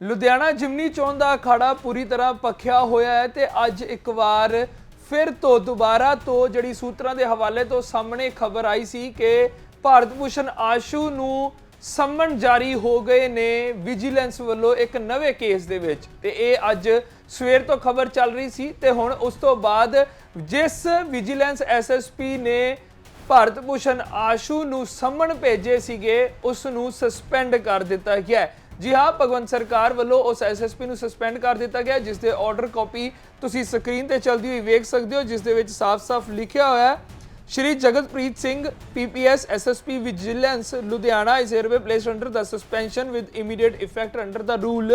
ਲੁਧਿਆਣਾ ਜਿਮਨੀ ਚੋਣ ਦਾ ਅਖਾੜਾ ਪੂਰੀ ਤਰ੍ਹਾਂ ਪੱਖਿਆ ਹੋਇਆ ਹੈ ਤੇ ਅੱਜ ਇੱਕ ਵਾਰ ਫਿਰ ਤੋਂ ਦੁਬਾਰਾ ਤੋਂ ਜਿਹੜੀ ਸੂਤਰਾਂ ਦੇ ਹਵਾਲੇ ਤੋਂ ਸਾਹਮਣੇ ਖਬਰ ਆਈ ਸੀ ਕਿ ਭਾਰਤ ਭੂਸ਼ਣ ਆਸ਼ੂ ਨੂੰ ਸੰਮਨ ਜਾਰੀ ਹੋ ਗਏ ਨੇ ਵਿਜੀਲੈਂਸ ਵੱਲੋਂ ਇੱਕ ਨਵੇਂ ਕੇਸ ਦੇ ਵਿੱਚ ਤੇ ਇਹ ਅੱਜ ਸਵੇਰ ਤੋਂ ਖਬਰ ਚੱਲ ਰਹੀ ਸੀ ਤੇ ਹੁਣ ਉਸ ਤੋਂ ਬਾਅਦ ਜਿਸ ਵਿਜੀਲੈਂਸ ਐਸਐਸਪੀ ਨੇ ਭਾਰਤ ਭੂਸ਼ਣ ਆਸ਼ੂ ਨੂੰ ਸੰਮਣ ਭੇਜੇ ਸੀਗੇ, ਉਸ ਨੂੰ ਸਸਪੈਂਡ ਕਰ ਦਿੱਤਾ ਗਿਆ ਹੈ। ਜੀ ਹਾਂ, ਭਗਵੰਤ ਸਰਕਾਰ ਵੱਲੋਂ ਉਸ ਐਸਐਸਪੀ ਨੂੰ ਸਸਪੈਂਡ ਕਰ ਦਿੱਤਾ ਗਿਆ ਜਿਸ ਦੇ ਆਰਡਰ ਕਾਪੀ ਤੁਸੀਂ ਸਕਰੀਨ ਤੇ ਚਲਦੀ ਹੋਈ ਵੇਖ ਸਕਦੇ ਹੋ ਜਿਸ ਦੇ ਵਿੱਚ ਸਾਫ਼-ਸਾਫ਼ ਲਿਖਿਆ ਹੋਇਆ ਹੈ। Shri Jagatpreet Singh PPS SSP vigilance Ludhiana is hereby placed under the suspension with immediate effect under the rule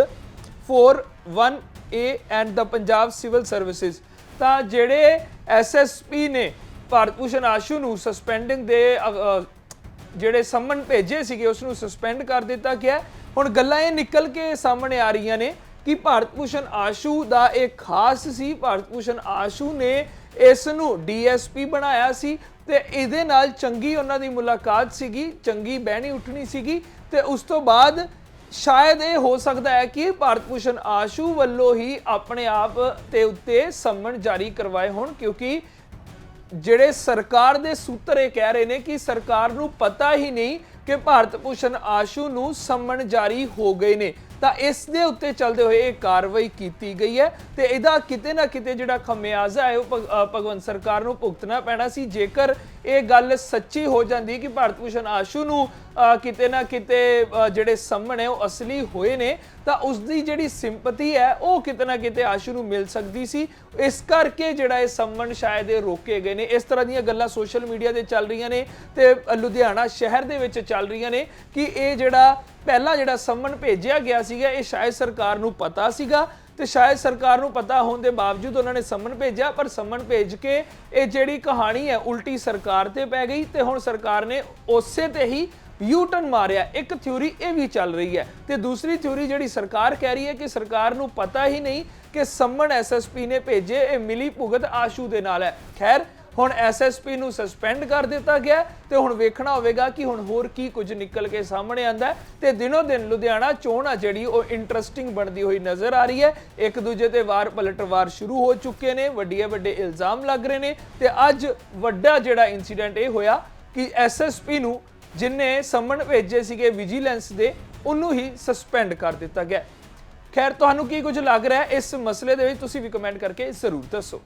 41A and the Punjab civil Services. ਤਾਂ ਜਿਹੜੇ ਐਸਐਸਪੀ ਨੇ ਭਾਰਤ ਭੂਸ਼ਣ ਆਸ਼ੂ ਨੂੰ ਸਸਪੈਂਡਿੰਗ ਦੇ ਜਿਹੜੇ ਸੰਮਨ ਭੇਜੇ ਸੀਗੇ, ਉਸ ਨੂੰ ਸਸਪੈਂਡ ਕਰ ਦਿੱਤਾ ਗਿਆ। ਹੁਣ ਗੱਲਾਂ ਇਹ ਨਿਕਲ ਕੇ ਸਾਹਮਣੇ ਆ ਰਹੀਆਂ ਨੇ ਕਿ ਭਾਰਤ ਭੂਸ਼ਣ ਆਸ਼ੂ ਦਾ ਇਹ ਖਾਸ ਸੀ। ਭਾਰਤ ਭੂਸ਼ਣ ਆਸ਼ੂ ਨੇ ਇਸ ਨੂੰ ਡੀਐਸਪੀ ਬਣਾਇਆ ਸੀ ਤੇ ਇਹਦੇ ਨਾਲ ਚੰਗੀ ਉਹਨਾਂ ਦੀ ਮੁਲਾਕਾਤ ਸੀਗੀ, ਚੰਗੀ ਬਹਿਣੀ ਉੱਠਣੀ ਸੀਗੀ ਤੇ ਉਸ ਤੋਂ ਬਾਅਦ ਸ਼ਾਇਦ ਇਹ ਹੋ ਸਕਦਾ ਹੈ ਕਿ ਭਾਰਤ ਭੂਸ਼ਣ ਆਸ਼ੂ ਵੱਲੋਂ ਹੀ ਆਪਣੇ ਆਪ ਤੇ ਉੱਤੇ ਸੰਮਨ ਜਾਰੀ ਕਰਵਾਏ ਹੋਣ ਕਿਉਂਕਿ ਜਿਹੜੇ ਸਰਕਾਰ ਦੇ ਸੂਤਰ ਇਹ ਕਹਿ ਰਹੇ ਨੇ ਕਿ ਸਰਕਾਰ ਨੂੰ ਪਤਾ ਹੀ ਨਹੀਂ ਕਿ ਭਾਰਤ ਭੂਸ਼ਣ ਆਸ਼ੂ ਨੂੰ ਸੰਮਨ ਜਾਰੀ ਹੋ ਗਏ ਨੇ। ਤਾਂ ਇਸ ਦੇ ਉੱਤੇ ਚੱਲਦੇ ਹੋਏ ਇਹ ਕਾਰਵਾਈ ਕੀਤੀ ਗਈ ਹੈ ਤੇ ਇਹਦਾ ਕਿਤੇ ਨਾ ਕਿਤੇ ਜਿਹੜਾ ਖਮਿਆਜ਼ਾ ਹੈ ਉਹ ਭਗ- ਭਗਵੰਤ ਸਰਕਾਰ ਨੂੰ ਭੁਗਤਣਾ ਪੈਣਾ ਸੀ। ਜੇਕਰ ਇਹ ਗੱਲ ਸੱਚੀ ਹੋ ਜਾਂਦੀ ਕਿ ਭਾਰਤ ਭੂਸ਼ਣ ਆਸ਼ੂ ਨੂੰ ਕਿਤੇ ਨਾ ਕਿਤੇ ਜਿਹੜੇ ਸੰਮਣ ਹੈ ਉਹ ਅਸਲੀ ਹੋਏ ਨੇ, ਤਾਂ ਉਸ ਦੀ ਜਿਹੜੀ ਸਿੰਪਥੀ ਹੈ ਉਹ ਕਿਤੇ ਨਾ ਕਿਤੇ ਆਸ਼ੂ ਨੂੰ ਮਿਲ ਸਕਦੀ ਸੀ। ਇਸ ਕਰਕੇ ਜਿਹੜਾ ਇਹ ਸੰਮਣ ਸ਼ਾਇਦ ਇਹ ਰੋਕੇ ਗਏ ਨੇ। ਇਸ ਤਰ੍ਹਾਂ ਦੀਆਂ ਗੱਲਾਂ ਸੋਸ਼ਲ ਮੀਡੀਆ ਤੇ ਚੱਲ ਰਹੀਆਂ ਨੇ ਤੇ ਲੁਧਿਆਣਾ ਸ਼ਹਿਰ ਦੇ ਵਿੱਚ ਚੱਲ ਰਹੀਆਂ ਨੇ ਕਿ ਇਹ ਜਿਹੜਾ ਪਹਿਲਾਂ ਜਿਹੜਾ ਸੰਮਣ ਭੇਜਿਆ ਗਿਆ ਸੀਗਾ, ਇਹ ਸ਼ਾਇਦ ਸਰਕਾਰ ਨੂੰ ਪਤਾ ਸੀਗਾ ਤੇ ਸ਼ਾਇਦ ਸਰਕਾਰ ਨੂੰ ਪਤਾ ਹੋਣ ਦੇ ਬਾਵਜੂਦ ਉਹਨਾਂ ਨੇ ਸੰਮਣ ਭੇਜਿਆ, ਪਰ ਸੰਮਣ ਭੇਜ ਕੇ ਇਹ ਜਿਹੜੀ ਕਹਾਣੀ ਹੈ ਉਲਟੀ ਸਰਕਾਰ ਤੇ ਪੈ ਗਈ ਤੇ ਹੁਣ ਸਰਕਾਰ ਨੇ ਉਸੇ ਤੇ ਹੀ ਯੂ ਟਰਨ ਮਾਰਿਆ। ਇੱਕ ਥਿਊਰੀ ਇਹ ਵੀ ਚੱਲ ਰਹੀ ਹੈ ਤੇ ਦੂਸਰੀ ਥਿਊਰੀ ਜਿਹੜੀ ਸਰਕਾਰ ਕਹਿ ਰਹੀ ਹੈ ਕਿ ਸਰਕਾਰ ਨੂੰ ਪਤਾ ਹੀ ਨਹੀਂ ਕਿ ਸੰਮਣ ਐਸਐਸਪੀ ਨੇ ਭੇਜੇ, ਇਹ ਮਿਲੀ ਭੁਗਤ ਆਸ਼ੂ ਦੇ ਨਾਲ ਹੈ। ਖੈਰ ਹੁਣ ਐਸਐਸਪੀ ਨੂੰ ਸਸਪੈਂਡ ਕਰ ਦਿੱਤਾ ਗਿਆ ਹੈ ਤੇ ਹੁਣ ਵੇਖਣਾ ਹੋਵੇਗਾ ਕਿ ਹੁਣ ਹੋਰ ਕੀ ਕੁਝ ਨਿਕਲ ਕੇ ਸਾਹਮਣੇ ਆਂਦਾ ਹੈ ਤੇ ਦਿਨੋ ਦਿਨ ਲੁਧਿਆਣਾ ਚੋਣ ਆ ਜਿਹੜੀ ਉਹ ਇੰਟਰਸਟਿੰਗ ਬਣਦੀ ਹੋਈ ਨਜ਼ਰ ਆ ਰਹੀ ਹੈ। ਇੱਕ ਦੂਜੇ ਤੇ ਵਾਰ ਪਲਟਵਾਰ ਸ਼ੁਰੂ ਹੋ ਚੁੱਕੇ ਨੇ ਵੱਡੇ ਵੱਡੇ ਇਲਜ਼ਾਮ ਲੱਗ ਰਹੇ ਨੇ ਤੇ ਅੱਜ ਵੱਡਾ ਜਿਹੜਾ ਇਨਸੀਡੈਂਟ ਇਹ ਹੋਇਆ ਕਿ ਐਸਐਸਪੀ ਨੂੰ ਜਿਨਨੇ ਸੰਮਣ ਭੇਜੇ ਸੀਗੇ ਵਿਜੀਲੈਂਸ ਦੇ, ਉਹਨੂੰ ਹੀ ਸਸਪੈਂਡ ਕਰ ਦਿੱਤਾ ਗਿਆ ਖੈਰ, ਤੁਹਾਨੂੰ ਕੀ ਕੁਝ ਲੱਗ ਰਿਹਾ ਇਸ ਮਸਲੇ ਦੇ ਵਿੱਚ ਤੁਸੀਂ ਵੀ ਕਮੈਂਟ ਕਰਕੇ ਜ਼ਰੂਰ ਦੱਸੋ।